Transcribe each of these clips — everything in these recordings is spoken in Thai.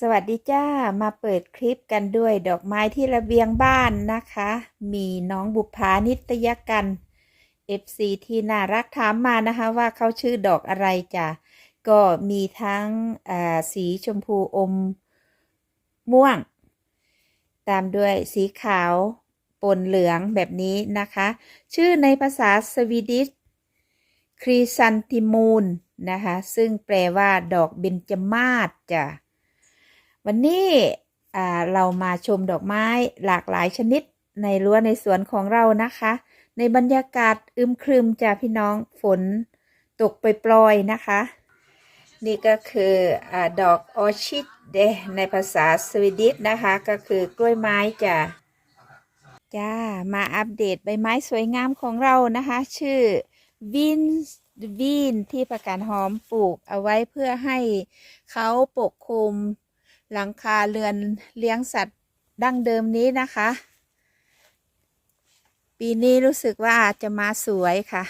สวัสดีจ้า มาเปิดคลิปกันด้วยดอกไม้ที่ระเบียงบ้านนะคะ มีน้องบุภานิตยกัน FC ที่น่ารักถามมานะคะว่าเขาชื่อดอกอะไรจ้ะ ก็มีทั้งสีชมพูอมม่วง ตามด้วยสีขาวปนเหลืองแบบนี้นะคะ ชื่อในภาษาสวีดิชครีซันติมูนนะคะ ซึ่งแปลว่าดอกเบญจมาศจ้ะ วันนี้เรามาชมดอกไม้หลากหลายชนิดในรั้วในสวนของเรานะคะ ในบรรยากาศอึมครึมจ้ะพี่น้องฝนตกไปปลอยนะคะ นี่ก็คืออดอกออชิดเดในภาษาสวีดิชนะคะ ก็คือกล้วยไม้จ้ะจ้ามาอัปเดตใบไม้สวยงามของเรานะคะ ชื่อวินวินที่ประการหอมปลูกเอาไว้เพื่อให้เขาปกคลุม หลังคาเรือนเลี้ยงสัตว์ดั้งเดิมนี้นะคะ ปีนี้รู้สึกว่าจะมาสวยค่ะ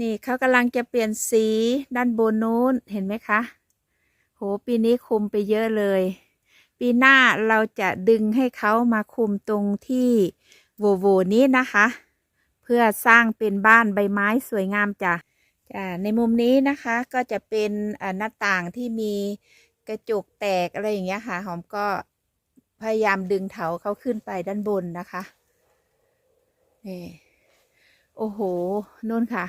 นี่เขากำลังจะเปลี่ยนสีด้านบนนู้นเห็นไหมคะ โหปีนี้คุมไปเยอะเลย ปีหน้าเราจะดึงให้เขามาคุมตรงที่โวโวนี้นะคะ เพื่อสร้างเป็นบ้านใบไม้สวยงามจ้ะจ้ะในมุมนี้นะคะก็จะเป็นหน้าต่างที่มี กระจกแตกอะไรอย่างเงี้ยค่ะ หอมก็พยายามดึงเถาเขาขึ้นไปด้านบนนะคะนี่โอ้โหนู่นค่ะ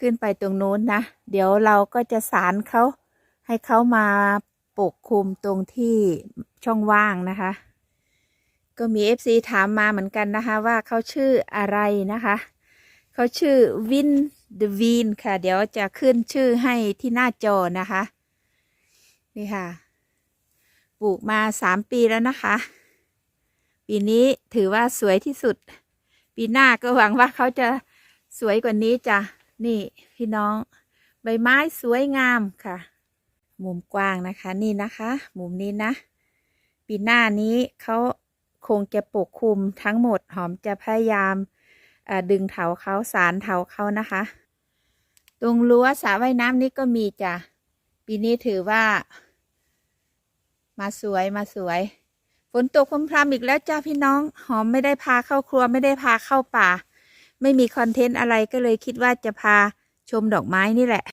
ขึ้นไปตรงนู้นนะ เดี๋ยวเราก็จะสารเขาให้เขามาปกคลุมตรงที่ช่องว่างนะคะ ก็มี FC ถามมาเหมือนกันนะคะ ว่าเขาชื่ออะไรนะคะ เขาชื่อวินเดวีนค่ะ เดี๋ยวจะขึ้นชื่อให้ที่หน้าจอนะคะ นี่ค่ะ ปลูกมาสามปีแล้วนะคะ ปีนี้ถือว่าสวยที่สุด ปีหน้าก็หวังว่าเขาจะสวยกว่านี้จ้ะ นี่พี่น้อง ใบไม้สวยงามค่ะ มุมกว้างนะคะ นี่นะคะ มุมนี้นะ ปีหน้านี้เขาคงจะปกคลุมทั้งหมดหอมจะพยายามดึงเถาเขาสารเถาเขานะคะ ตรงรั้วสระว่ายน้ำนี้ก็มีจ้ะ ปีนี้ถือว่า มาสวยมาสวย ฝนตกพรำอีกแล้วจ้าพี่น้อง หอมไม่ได้พาเข้าครัวไม่ได้พาเข้าป่า ไม่มีคอนเทนต์อะไรก็เลยคิดว่าจะพาชมดอกไม้นี่แหละ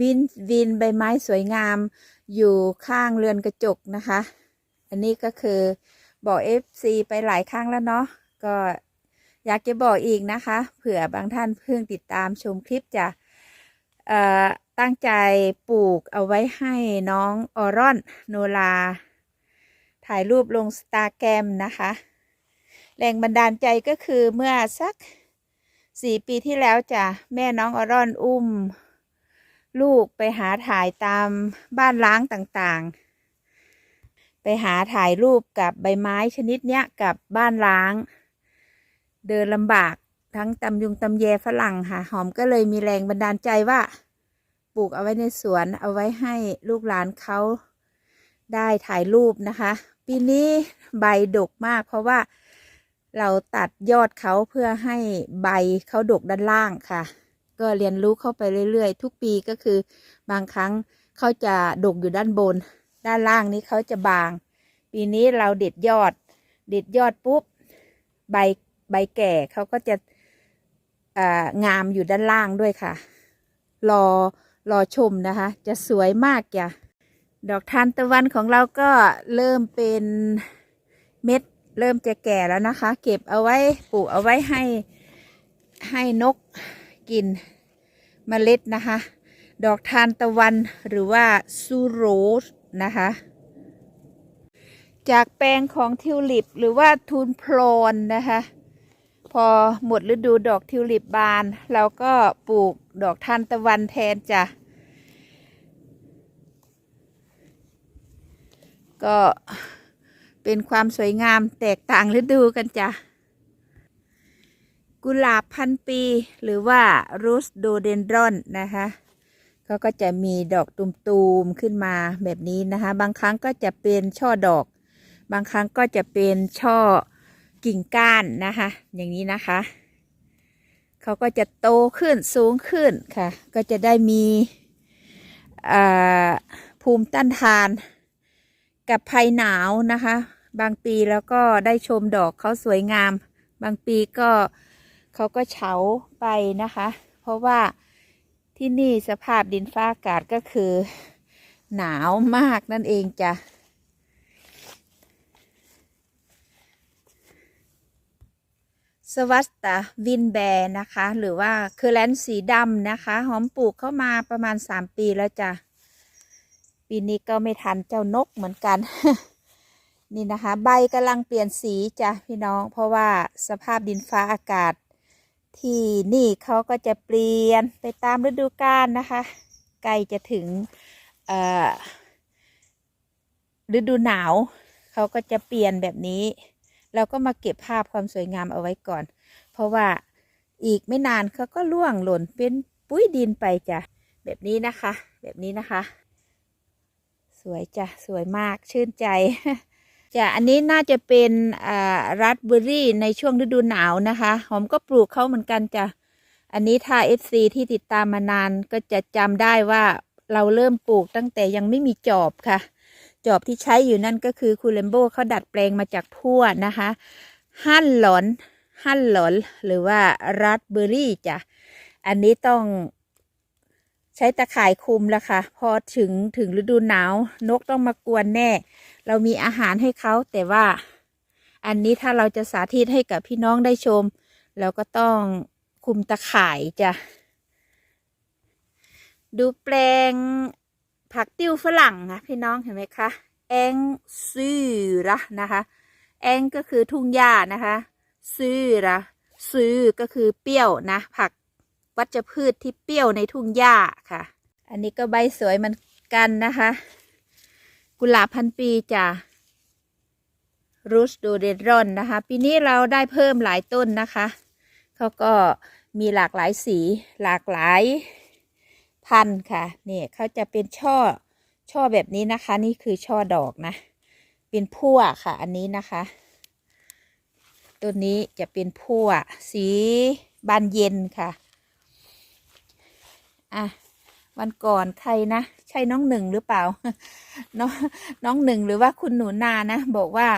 วินวินใบไม้สวยงาม อยู่ข้างเรือนกระจกนะคะ อันนี้ก็คือบอกเอฟซีไปหลายครั้งแล้วเนาะก็อยากจะบอกอีกนะคะ เผื่อบางท่านเพิ่งติดตามชมคลิปจะเอ่อ ตั้งใจปลูกเอาไว้ให้น้องออรอนโนลา ถ่ายรูปลงสตาแกรมนะคะ แรงบันดาลใจก็คือเมื่อสักสี่ปีที่แล้วจ้ะแม่น้องออรอนอุ้ม ลูกไปหาถ่ายตามบ้านล้างต่างๆ ไปหาถ่ายรูปกับใบไม้ชนิดเนี้ยกับบ้านล้าง เดินลำบากทั้งตำยุงตำแยฝรั่งค่ะ หอมก็เลยมีแรงบันดาลใจว่า ปลูกเอาไว้ในสวนเอาไว้ให้ลูกหลานเขาได้ถ่ายรูปนะคะ ปีนี้ใบดกมาก เพราะว่าเราตัดยอดเขาเพื่อให้ใบเขาดกด้านล่างค่ะ ก็เรียนรู้เข้าไปเรื่อยๆ ทุกปีก็คือบางครั้งเขาจะดกอยู่ด้านบน ด้านล่างนี้เขาจะบาง ปีนี้เราเด็ดยอด เด็ดยอดปุ๊บใบใบแก่เขาก็จะงามอยู่ด้านล่างด้วยค่ะ รอ รอชมนะคะ จะสวยมากจ้ะดอกทานตะวันของเราก็เริ่มเป็นเม็ด เริ่มจะแก่แล้วนะคะ เก็บเอาไว้ปลูกเอาไว้ให้ให้นกกินเมล็ดนะคะ ดอกทานตะวันหรือว่าซูโรสนะคะ จากแปลงของทิวลิปหรือว่าทูนโพลนนะคะ พอหมดฤดูดอกทิวลิปบาน เราก็ปลูกดอกทานตะวันแทนจ้ะ ก็เป็นความสวยงามแตกต่างฤดูกันจ้ะ กุหลาบพันปีหรือว่ารูสโดเดนดรอนนะคะเขาก็จะมีดอกตุมๆขึ้นมาแบบนี้นะคะ บางครั้งก็จะเป็นช่อดอก บางครั้งก็จะเป็นช่อ กิ่งก้านนะคะ อย่างนี้นะคะ เขาก็จะโตขึ้นสูงขึ้นค่ะ ก็จะได้มีภูมิต้านทาน กับภัยหนาวนะคะ บางปีแล้วก็ได้ชมดอกเขาสวยงาม บางปีก็เขาก็เฉาไปนะคะ เพราะว่าที่นี่สภาพดินฟ้าอากาศก็คือ หนาวมากนั่นเองจ้ะ สวัสตาวินแบร์นะคะ หรือว่าเคอร์แลนสีดำนะคะ หอมปลูกเข้ามาประมาณ3ปีแล้วจ้ะ ปีนี้ก็ไม่ทันเจ้านกเหมือนกัน นี่นะคะ ใบกำลังเปลี่ยนสีจ้ะพี่น้อง เพราะว่าสภาพดินฟ้าอากาศ ที่นี่เขาก็จะเปลี่ยนไปตามฤดูกาลนะคะใกล้จะถึงฤดูหนาว เขาก็จะเปลี่ยนแบบนี้ เราก็มาเก็บภาพความสวยงามเอาไว้ก่อน เพราะว่าอีกไม่นานเขาก็ร่วงหล่นเป็นปุ้ยดินไปจ้ะแบบนี้นะคะ แบบนี้นะคะ สวยจ้ะสวยมากชื่นใจจ้ะอันนี้น่าจะเป็นอ่ารัสเบอร์รี่ในช่วงฤดูหนาวนะคะหอมก็ปลูกเขาเหมือนกันจ้ะอันนี้ถ้า FC ที่ติดตามมานานก็จะจำได้ว่าเราเริ่มปลูกตั้งแต่ยังไม่มีจอบค่ะ จอบที่ใช้อยู่นั่นก็คือคูเลมโบเขาดัดแปลงมาจากพั่วนะคะหั่นหลอนหั่นหลอนหรือว่ารัสเบอร์รี่จ้ะอันนี้ต้องใช้ตะข่ายคุมแล้วค่ะ พอถึงถึงฤดูหนาว นกต้องมากวนแน่ เรามีอาหารให้เขาแต่ว่า อันนี้ถ้าเราจะสาธิตให้กับพี่น้องได้ชม เราก็ต้องคุมตะข่ายจ้ะดูแปลง ผักติ้วฝรั่งนะพี่น้องเห็นไหมคะแองซีระนะคะแองก็คือทุ่งหญ้านะคะซีระซื้อก็คือเปรี้ยวนะ ผักวัชพืชที่เปรี้ยวในทุ่งหญ้าค่ะ อันนี้ก็ใบสวยเหมันกันนะคะ กุหลาบพันปีจ้ะรูสโดเดรอนนะคะ ปีนี้เราได้เพิ่มหลายต้นนะคะเขาก็มีหลากหลายสีหลากหลาย พันค่ะเนี่ยเขาจะเป็นช่อช่อแบบนี้นะคะ นี่คือช่อดอกนะ เป็นพั่วค่ะ อันนี้นะคะต้นนี้จะเป็นพั่วสีบานเย็นค่ะอะวันก่อนใครนะ ใช่น้องหนึ่งหรือเปล่า น้องน้องหนึ่งหรือว่าคุณหนูนานะบอกว่า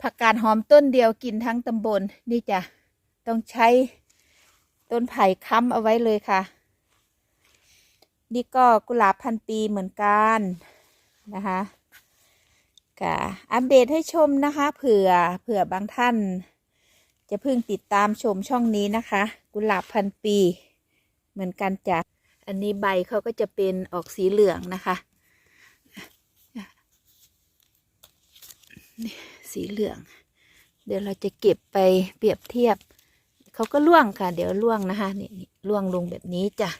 ผักกาดหอมต้นเดียวกินทั้งตำบลนี่จะต้องใช้ต้นไผ่ค้ำเอาไว้เลยค่ะ นี่ก็กุหลาบพันปีเหมือนกันนะคะก็อัปเดตให้ชมนะคะ เผื่อเผื่อบางท่าน จะเพิ่งติดตามชมช่องนี้นะคะ กุหลาบพันปี เหมือนกันจ้ะอันนี้ใบเขาก็จะเป็นออกสีเหลืองนะคะนี่สีเหลือง เดี๋ยวเราจะเก็บไปเปรียบเทียบ เขาก็ล่วงค่ะ เดี๋ยวล่วงนะคะนี่ล่วงลงแบบนี้จ้ะ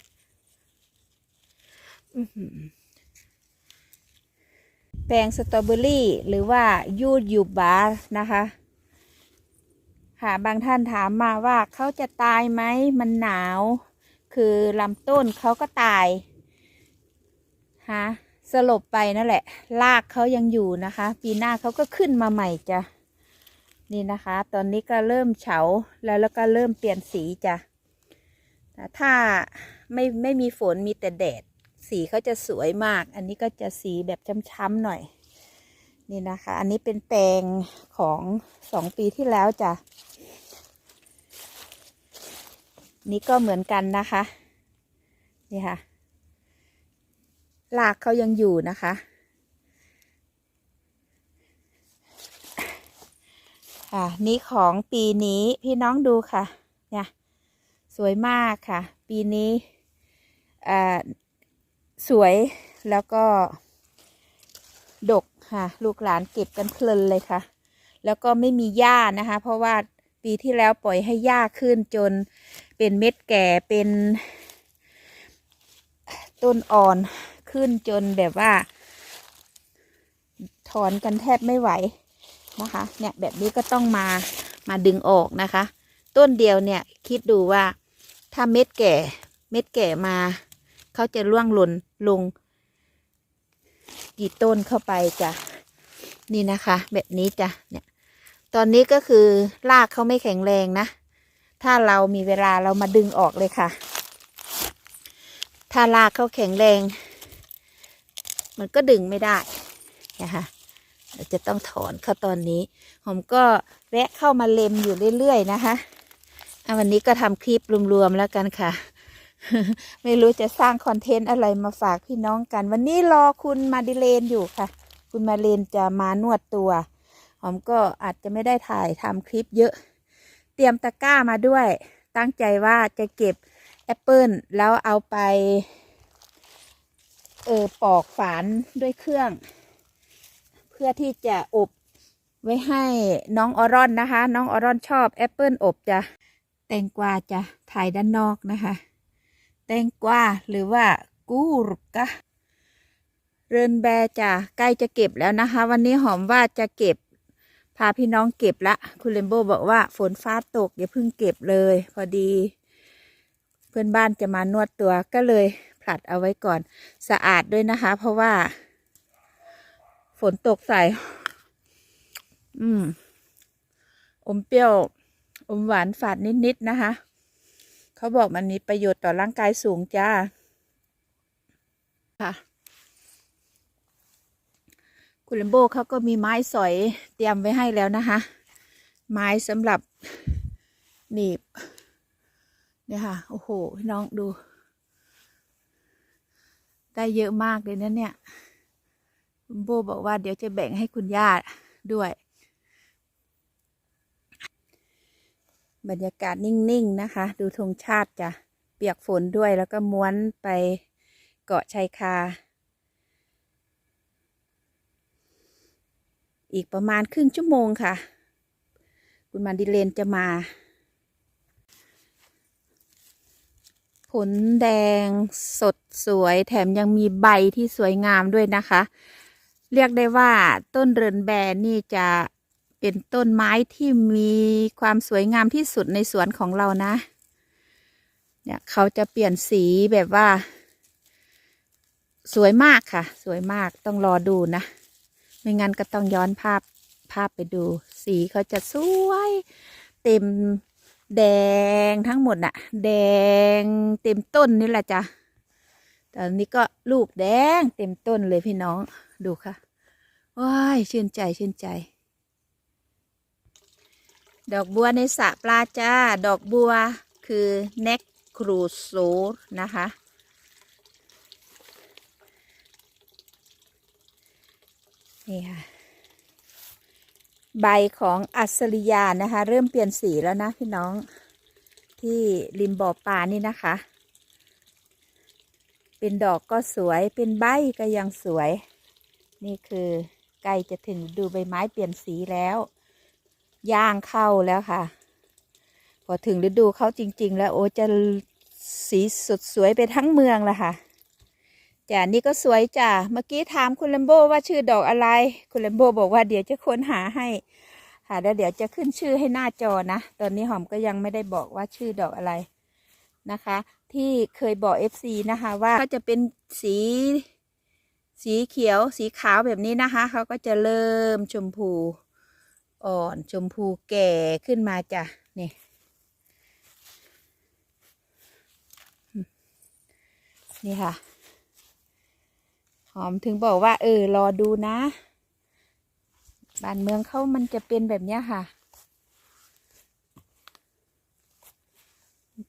แปลงสตรอเบอรี่หรือว่ายูดยูบาร์นะคะ ค่ะบางท่านถามมาว่าเขาจะตายไหมมันหนาว คือลำต้นเขาก็ตายฮะสลบไปนั่นแหละ รากเขายังอยู่นะคะ ปีหน้าเขาก็ขึ้นมาใหม่จ้ะนี่นะคะ ตอนนี้ก็เริ่มเฉาแล้วแล้วก็เริ่มเปลี่ยนสีจ้ะแต่ถ้าไม่ไม่มีฝนมีแต่แดด สีเขาจะสวยมาก อันนี้ก็จะสีแบบช้ำๆหน่อย นี่นะคะ อันนี้เป็นแปลงของสองปีที่แล้วจ้ะ นี่ก็เหมือนกันนะคะ นี่ค่ะรากเขายังอยู่นะคะค่ะนี่ของปีนี้พี่น้องดูค่ะ เนี่ย สวยมากค่ะ ปีนี้อ่า สวยแล้วก็ ดกค่ะ ลูกหลานเก็บกันเพลินเลยค่ะ แล้วก็ไม่มีหญ้านะคะ เพราะว่าปีที่แล้วปล่อยให้หญ้าขึ้นจนเป็นเม็ดแก่เป็นต้นอ่อนขึ้นจนแบบว่า ถอนกันแทบไม่ไหวนะคะ เนี่ยแบบนี้ก็ต้องมามาดึงออกนะคะ ต้นเดียวเนี่ยคิดดูว่าถ้าเม็ดแก่เม็ดแก่มา เขาจะร่วงหล่นลง กี่ต้นเข้าไปจ้ะนี่นะคะ แบบนี้จ้ะเนี่ย ตอนนี้ก็คือรากเขาไม่แข็งแรงนะ ถ้าเรามีเวลาเรามาดึงออกเลยค่ะ ถ้ารากเขาแข็งแรง มันก็ดึงไม่ได้นะคะเราจะต้องถอนเข้าตอนนี้ ผมก็แวะเข้ามาเล็มอยู่เรื่อยๆนะคะอะวันนี้ก็ทำคลิปรวมๆแล้วกันค่ะ ไม่รู้จะสร้างคอนเทนต์อะไรมาฝากพี่น้องกัน วันนี้รอคุณมาดิเลนอยู่ค่ะ คุณมาเลนจะมานวดตัวผมก็อาจจะไม่ได้ถ่ายทำคลิปเยอะ เตรียมตะกร้ามาด้วย ตั้งใจว่าจะเก็บแอปเปิลแล้วเอาไป เออปอกฝานด้วยเครื่อง เพื่อที่จะอบไว้ให้น้องออรอนนะคะ น้องออรอนชอบแอปเปิลอบจะแตงกวาจะถ่ายด้านนอกนะคะ แตงกวาหรือว่ากูรกะเรินแบจะใกล้จะเก็บแล้วนะคะ วันนี้หอมว่าจะเก็บ พาพี่น้องเก็บละ คุณเลมโบบอกว่าฝนฟ้าตกอย่าเพิ่งเก็บเลย พอดี เพื่อนบ้านจะมานวดตัวก็เลยผลัดเอาไว้ก่อนสะอาดด้วยนะคะ เพราะว่า ฝนตกใส่ อืม อมเปรี้ยว อมหวานฝาดนิดๆนะคะ เขาบอกมันมีประโยชน์ต่อร่างกายสูงจ้า ค่ะ คุณเลมโบเขาก็มีไม้สอยเตรียมไว้ให้แล้วนะคะ ไม้สำหรับหนีบ เนี่ยค่ะ โอ้โห น้องดู ได้เยอะมากเลยนะเนี่ยคุณโบบอกว่าเดี๋ยวจะแบ่งให้คุณย่าด้วย บรรยากาศนิ่งๆนะคะ ดูธงชาติจ้ะเปียกฝนด้วยแล้วก็ม้วนไปเกาะชายคา อีกประมาณครึ่งชั่วโมงค่ะ คุณมันดิเลนจะมา ผลแดงสดสวยแถมยังมีใบที่สวยงามด้วยนะคะ เรียกได้ว่าต้นเรินแบนนี่จะ เป็นต้นไม้ที่มีความสวยงามที่สุดในสวนของเรานะ เนี่ยเขาจะเปลี่ยนสีแบบว่า สวยมากค่ะ สวยมากต้องรอดูนะ ไม่งั้นก็ต้องย้อนภาพภาพไปดู สีเขาจะสวย เต็มแดงทั้งหมดน่ะ แดงเต็มต้นนี่แหละจ้ะตอนนี้ก็ลูกแดงเต็มต้นเลยพี่น้องดูค่ะว้ายชื่นใจชื่นใจ ดอกบัวในสระปลาจ้า ดอกบัวคือเน็กครูโซนะคะ นี่ค่ะ ใบของอัศริยานะคะ เริ่มเปลี่ยนสีแล้วนะพี่น้องที่ริมบ่อปลานี่นะคะ เป็นดอกก็สวย เป็นใบก็ยังสวย นี่คือใกล้จะถึงดูใบไม้เปลี่ยนสีแล้ว ย่างเข้าแล้วค่ะ พอถึงฤดูเข้าจริง ๆ แล้วโอ้จะสีสดสวยไปทั้งเมืองละค่ะจ้ะนี่ก็สวยจ้ะเมื่อกี้ถามคุณเลมโบว่าชื่อดอกอะไร คุณเลมโบบอกว่าเดี๋ยวจะค้นหาให้ค่ะแล้วเดี๋ยวจะขึ้นชื่อให้หน้าจอนะ ตอนนี้หอมก็ยังไม่ได้บอกว่าชื่อดอกอะไรนะคะ ที่เคยบอก FC นะคะว่าก็จะเป็นสีสีเขียวสีขาวแบบนี้นะคะเขาก็จะเริ่มชมพู อ่อนชมพูแก่ขึ้นมาจ้ะนี่นี่ค่ะ หอมถึงบอกว่า เออ รอดูนะ บ้านเมืองเขามันจะเป็นแบบนี้ค่ะ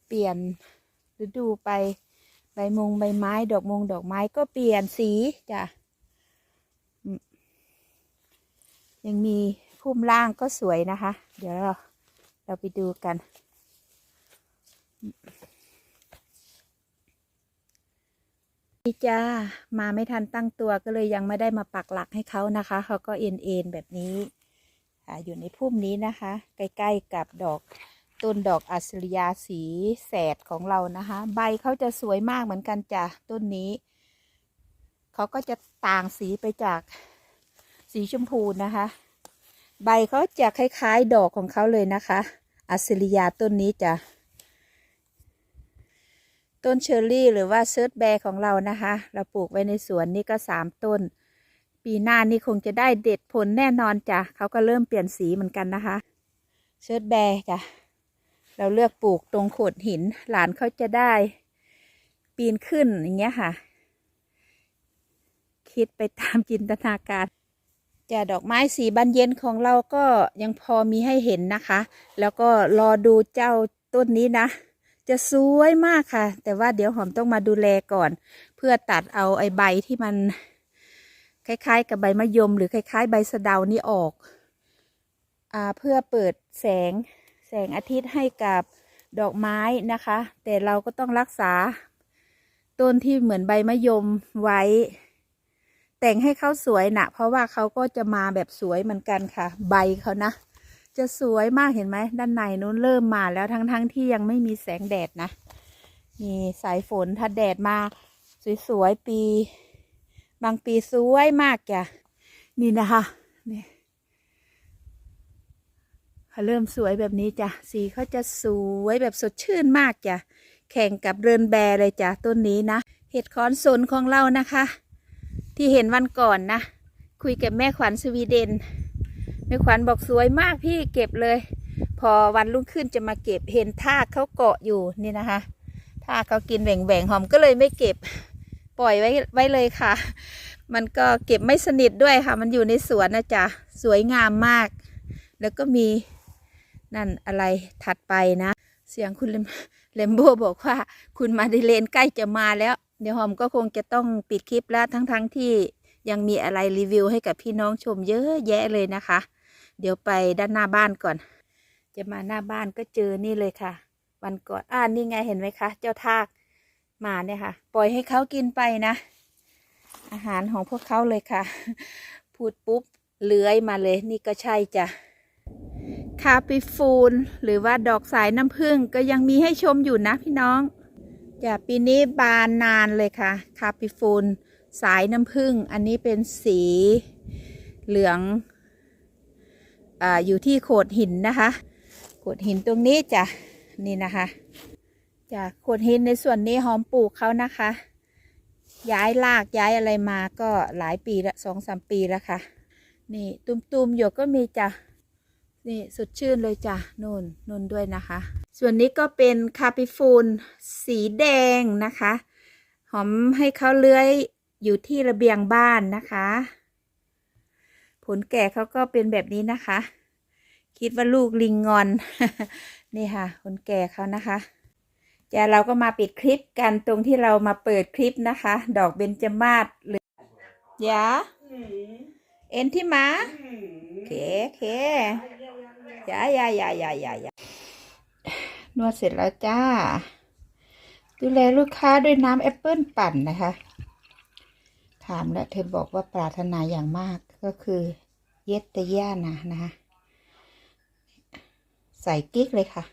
เปลี่ยนฤดูไปใบมงใบไม้ ดอกมงดอกไม้ก็เปลี่ยนสีจ้ะยังมี พุ่มล่างก็สวยนะคะ เดี๋ยวเราเราไปดูกัน นี่จ้า มาไม่ทันตั้งตัวก็เลยยังไม่ได้มาปักหลักให้เขานะคะ เขาก็เอ็นเอ็นแบบนี้อยู่ในพุ่มนี้นะคะ ใกล้ๆกับดอกต้นดอกอัศริยาสีแสดของเรานะคะ ใบเขาจะสวยมากเหมือนกันจ้ะต้นนี้ เขาก็จะต่างสีไปจากสีชมพูนะคะ ใบเขาจะคล้ายๆ ดอกของเขาเลยนะคะ อัศริยาต้นนี้จะต้นเชอร์รี่หรือว่าเซิร์ชแบร์ของเรานะคะ เราปลูกไว้ในสวนนี่ก็สามต้น ปีหน้านี่คงจะได้เด็ดผลแน่นอนจ้ะเขาก็เริ่มเปลี่ยนสีเหมือนกันนะคะเซิร์ชแบร์จ้ะเราเลือกปลูกตรงโขดหินหลานเขาจะได้ ปีนขึ้นอย่างเงี้ยค่ะ คิดไปตามจินตนาการ จะดอกไม้สีบานเย็นของเราก็ยังพอมีให้เห็นนะคะ แล้วก็รอดูเจ้าต้นนี้นะ จะสวยมากค่ะ แต่ว่าเดี๋ยวหอมต้องมาดูแลก่อน เพื่อตัดเอาไอ้ใบที่มัน คล้ายๆ กับใบมะยม หรือคล้าย ๆ ใบสะเดานี่ออกอ่าเพื่อเปิดแสงแสงอาทิตย์ให้กับดอกไม้นะคะ แต่เราก็ต้องรักษา ต้นที่เหมือนใบมะยมไว้ แต่งให้เขาสวยนะเพราะว่าเขาก็จะมาแบบสวยเหมือนกันค่ะ ใบเขานะ จะสวยมากเห็นไหมด้านในนู้นเริ่มมาแล้วทั้งๆทที่ยังไม่มีแสงแดดนะมีสายฝนถ้าแดดมาสวยๆปี บางปีสวยมากจ้ะนี่นะคะนี่เขาเริ่มสวยแบบนี้จ้ะสีเขาจะสวยแบบสดชื่นมากจ้ะแข่งกับเรือนแบเลยจ้ะต้นนี้นะเห็ดคอนสนของเรานะคะ ที่เห็นวันก่อนนะ คุยกับแม่ขวัญสวีเดน แม่ขวัญบอกสวยมากพี่เก็บเลย พอวันรุ่งขึ้นจะมาเก็บเห็นทากเขาเกาะอยู่นี่นะคะทากเขากินแหว่งแหว่งหอมก็เลยไม่เก็บปล่อยไว้ไว้เลยค่ะ มันก็เก็บไม่สนิทด้วยค่ะ มันอยู่ในสวนนะจ๊ะสวยงามมาก แล้วก็มีนั่นอะไรถัดไปนะ เสียงคุณเลมโบบอกว่า คุณมาดิเลนใกล้จะมาแล้ว เดี๋ยวหอมก็คงจะต้องปิดคลิปแล้วทั้งๆทที่ยังมีอะไรรีวิวให้กับพี่น้องชมเยอะแยะเลยนะคะ เดี๋ยวไปด้านหน้าบ้านก่อน จะมาหน้าบ้านก็เจอนี่เลยค่ะ วันก่อนอ่านี่ไงเห็นไหมคะ เจ้าทากมาเนี่ยค่ะ ปล่อยให้เขากินไปนะ อาหารของพวกเขาเลยค่ะ พูดปุ๊บเลื้อยมาเลย นี่ก็ใช่จ้ะคาปิฟูนหรือว่าดอกสายน้ำผึ้งก็ยังมีให้ชมอยู่นะพี่น้อง จ้ะปีนี้บานนานเลยค่ะ คาปิฟูนสายน้ำผึ้งอันนี้เป็นสีเหลืองออยู่ที่โขดหินนะคะ โขดหินตรงนี้จ้ะนี่นะคะจ้ะโขดหินในส่วนนี้หอมปลูกเขานะคะ ย้ายรากย้ายอะไรมาก็หลายปีละสองสามปีแล้วค่ะ นี่ตุ่มๆหยกก็มีจ้ะ นี่สดชื่นเลยจ้ะนู่นนู่นด้วยนะคะ ส่วนนี้ก็เป็นคาปิฟูนสีแดงนะคะ หอมให้เขาเลื้อยอยู่ที่ระเบียงบ้านนะคะ ผลแก่เขาก็เป็นแบบนี้นะคะ คิดว่าลูกลิงงอน นี่ค่ะ ผลแก่เขานะคะจะเราก็มาปิดคลิปกันตรงที่เรามาเปิดคลิปนะคะ ดอกเบญจมาศหรือยาเอ็นที่มาโอเคโอเค ยายายายายายานวดเสร็จแล้วจ้า ดูแลลูกค้าด้วยน้ำแอปเปิลปั่นนะคะ ถามแล้วเธอบอกว่าปรารถนาอย่างมากก็คือ เย็ดตะย่านะนะคะใส่กิ๊กเลยค่ะ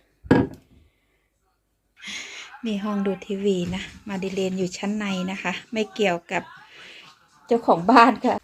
นี่ห้องดูทีวีนะ มาดิเลนอยู่ชั้นในนะคะ ไม่เกี่ยวกับเจ้าของบ้านค่ะ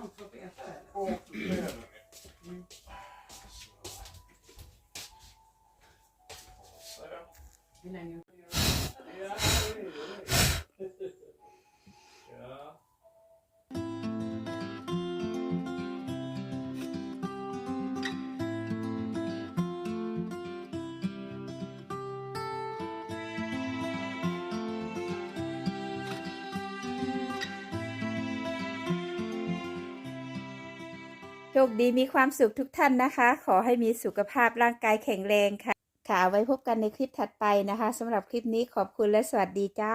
har inte fått äta. Mm. Hur länge? คดีมีความสุขทุกท่านนะคะ ขอให้มีสุขภาพร่างกายแข็งแรงค่ะ ค่ะไว้พบกันในคลิปถัดไปนะคะสำหรับคลิปนี้ขอบคุณและสวัสดีจ้า